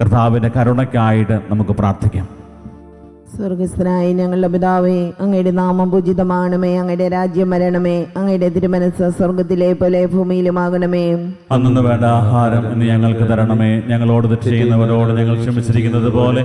കർത്താവിന്റെ കരുണയ്ക്കായിട്ട് നമുക്ക് പ്രാർത്ഥിക്കാം. സ്വർഗസ്ഥനായ ഞങ്ങളുടെ പിതാവേ അങ്ങയുടെ നാമം പൂജിതമാണമേ അങ്ങയുടെ രാജ്യം വരണമേ അങ്ങയുടെ തിരുമനസ് സ്വർഗത്തിലെ പോലെ ഭൂമിയിലുമാകണമേ. അന്നു വേണ്ട ആഹാരം ഇന്ന് ഞങ്ങൾക്ക് തരണമേ. ഞങ്ങളോട് ചെയ്യുന്നവരോട് ഞങ്ങൾ ക്ഷമിച്ചിരിക്കുന്നത് പോലെ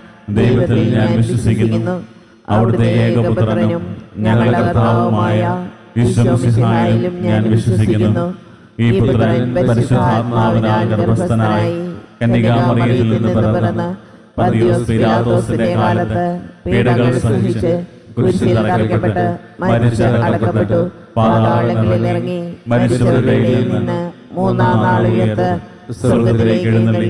ദൈവത്തിൽ ഞാൻ വിശ്വസിക്കുന്നു. അവിടുത്തെ ഏകപുത്രനും ഞങ്ങളുടെ കർത്താവുമായ വിശ്വസിഹായാലും ഞാൻ വിശ്വസിക്കുന്നു. ഈ പുത്രൻ പരിശുദ്ധാത്മാവിനാൽ ഗർഭസ്ഥനായി കന്യകാമറിയത്തിൽ നിന്ന് പിറന്ന് പന്തിയോസ് പിലാത്തോസിന്റെ കാലത്ത് പീഡകൾ സഹിച്ച് കുരിശിൽ തറയ്ക്കപ്പെട്ട് മരിച്ച് അടക്കപ്പെട്ടു പാതാളങ്ങളിൽ ഇറങ്ങി മനുഷ്യരുടെ നിന്ന് മൂന്നാം നാൾ ഉയർത്ത് സ്വർഗത്തിലേക്ക് എഴുന്നള്ളി.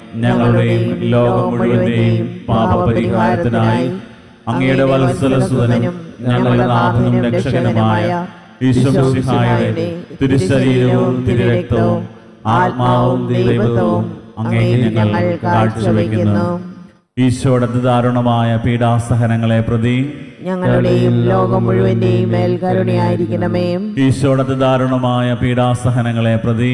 ഞങ്ങളുടെയും ലോകം മുഴുവന്റെയും പാപപരിഹാരത്തിനായി അങ്ങയുടെ വത്സലസുതനും ഞങ്ങളുടെ നാഥനും രക്ഷകനുമായ ഈശ്വരസിഹായുടെ തിരുശരീരവും തിരുരക്തവും ആത്മാവും ദൈവത്വവും അങ്ങേക്ക് ഞങ്ങൾ കാഴ്ചവെക്കുന്നു. ഈശോയുടെ ദാരുണമായ പീഡാസഹനങ്ങളെ പ്രതി ഞങ്ങളുടെയും ലോകം മുഴുവന്റെയും മേൽ കരുണയായിരിക്കണമേ ഈശോയുടെ ദാരുണമായ പീഡാസഹനങ്ങളെ പ്രതി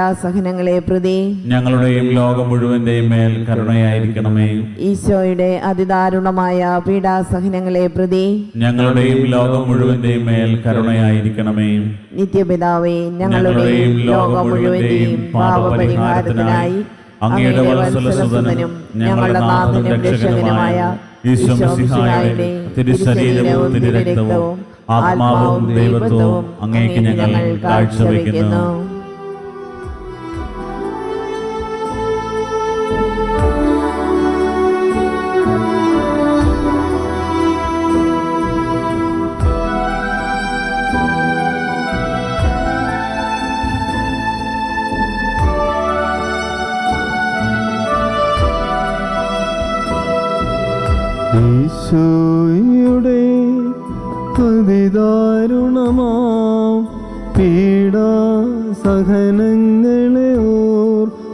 പീഡാസഹനങ്ങളെ പ്രതി. ഞങ്ങളുടെയും ലോകം മുഴുവന്റെയും മേൽ കരുണയായിരിക്കണമേ. ഈശോയുടെ അതിദാരുണമായ പീഡാസഹനങ്ങളെ പ്രതി. ഞങ്ങളുടെയും ലോകം മുഴുവന്റെയും മേൽ കരുണയായിരിക്കണമേ. നിത്യപിതാവേ ഞങ്ങളുടെയും ലോകം മുഴുവന്റെയും പാപപരിഹാരത്തിനായി അങ്ങയുടെ വത്സലസുതനും ഞങ്ങളുടെ നാഥനും രക്ഷകനുമായ തിരുശരീരവും തിരുരക്തവും ആത്മാവും ദൈവത്വവും അങ്ങേക്ക് ഞങ്ങൾ കാഴ്ചവെക്കുന്നു.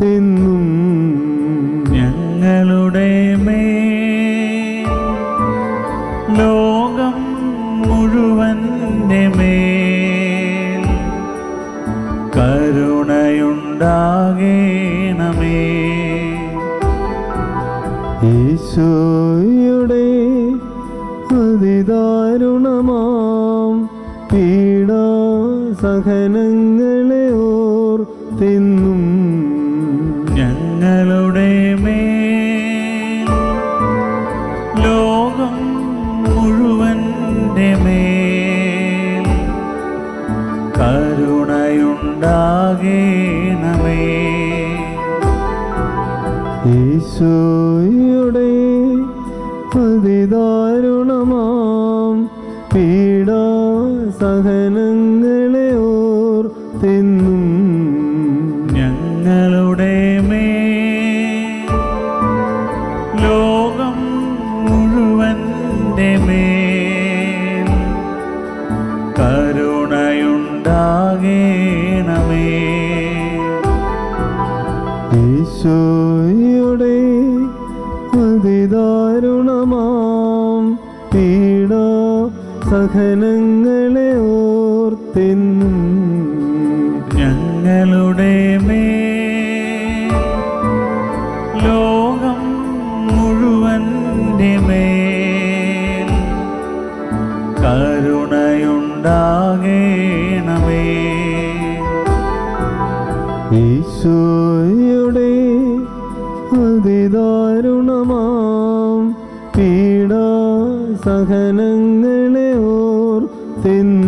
ഓർത്തിന്നും ഞങ്ങളുടെ മേ ലോകം മുഴുവന്റെ മേൽ കരുണയുണ്ടാകേണമേ. ഈശോയുടെ അതിദാരുണമാം പീഡാ സഹനങ്ങളെ കരുണയുണ്ടാകേണമേ ഈശോയുടെ ഓർത്തിന്നും ഞങ്ങളുടെ മേ. ലോകം മുഴുവന്റെ മേൽ കരുണയുണ്ടാകേണമേ. ഈശോയുടെ അതിദാരുണമാം പീഡാ സഹനങ്ങളെ ഓർ ഞങ്ങളുടെ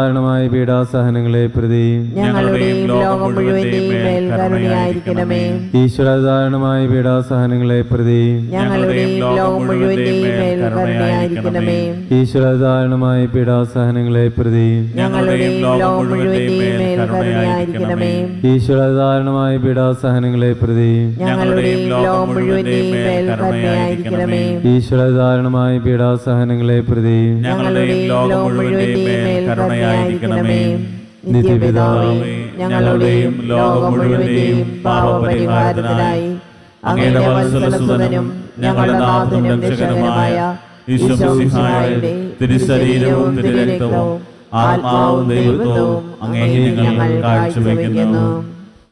ദാരുണമായ പീഡാസഹനങ്ങളെ പ്രതി ഞങ്ങളുടെയും ലോകം മുഴുവന്റെയും കരുണയായിരിക്കണമേ. പീഡാസഹനങ്ങളെ പ്രതി ഞങ്ങളുടെയും ലോകം മുഴുവന്റെയും കരുണയായിരിക്കണമേ. പീഡാസഹനങ്ങളെ പ്രതി ഞങ്ങളുടെയും ലോകം മുഴുവന്റെയും കരുണയായിരിക്കണമേ. പീഡാസഹനങ്ങളെ പ്രതി ഞങ്ങളുടെയും ലോകം മുഴുവന്റെയും കരുണയായിരിക്കണമേ. പീഡാസഹനങ്ങളെ പ്രതി ഞങ്ങളുടെയും ലോകം മുഴുവന്റെയും കരുണയായിരിക്കണമേ. നിത്യപിതാവേ ഞങ്ങളുടെയും ലോകം മുഴുവന്റെയും പാപപരിഹാരത്തിനായി അങ്ങയുടെ വത്സലസുതനും ഞങ്ങളുടെ നാഥനും രക്ഷകനുമായ തിരുശരീരവും തിരുരക്തവും ആത്മാവും ദൈവത്വവും അങ്ങേ ഞങ്ങൾ കാഴ്ചവെക്കുന്നു.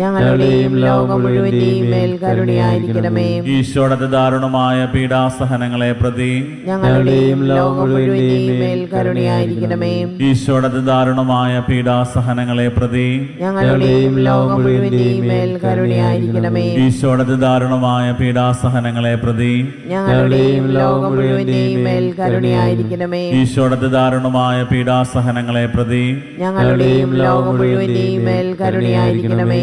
ഞങ്ങളുടെയും ലോകം മുഴുവന്റെയും മേൽ കരുണയായിരിക്കണമേ. ഈശോടത്തെ ദാരുണമായ പീഡാസഹനങ്ങളെ പ്രതി ഞങ്ങളുടെയും ലോകം മുഴുവന്റെയും മേൽ കരുണയായിരിക്കണമേ. ഈശോടത്തെ ദാരുണമായ പീഡാസഹനങ്ങളെ പ്രതി ഞങ്ങളുടെയും ലോകം മുഴുവന്റെയും മേൽ കരുണയായിരിക്കണമേ. ഈശോടത്തെ ദാരുണമായ പീഡാസഹനങ്ങളെ പ്രതി ഞങ്ങളുടെയും ലോകം മുഴുവന്റെയും മേൽ കരുണയായിരിക്കണമേ. ഈശോടത്തെ ദാരുണമായ പീഡാസഹനങ്ങളെ പ്രതി ഞങ്ങളുടെയും ലോകം മുഴുവന്റെയും മേൽ കരുണയായിരിക്കണമേ.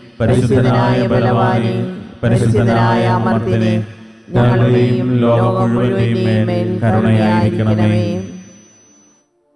പരിശുദ്ധനായ ബലവാനെ പരിശുദ്ധനായ അമർത്തിനെ ഞങ്ങളുടെയും ലോകം മുഴുവന്റെയും കരുണയായിരിക്കണമേ.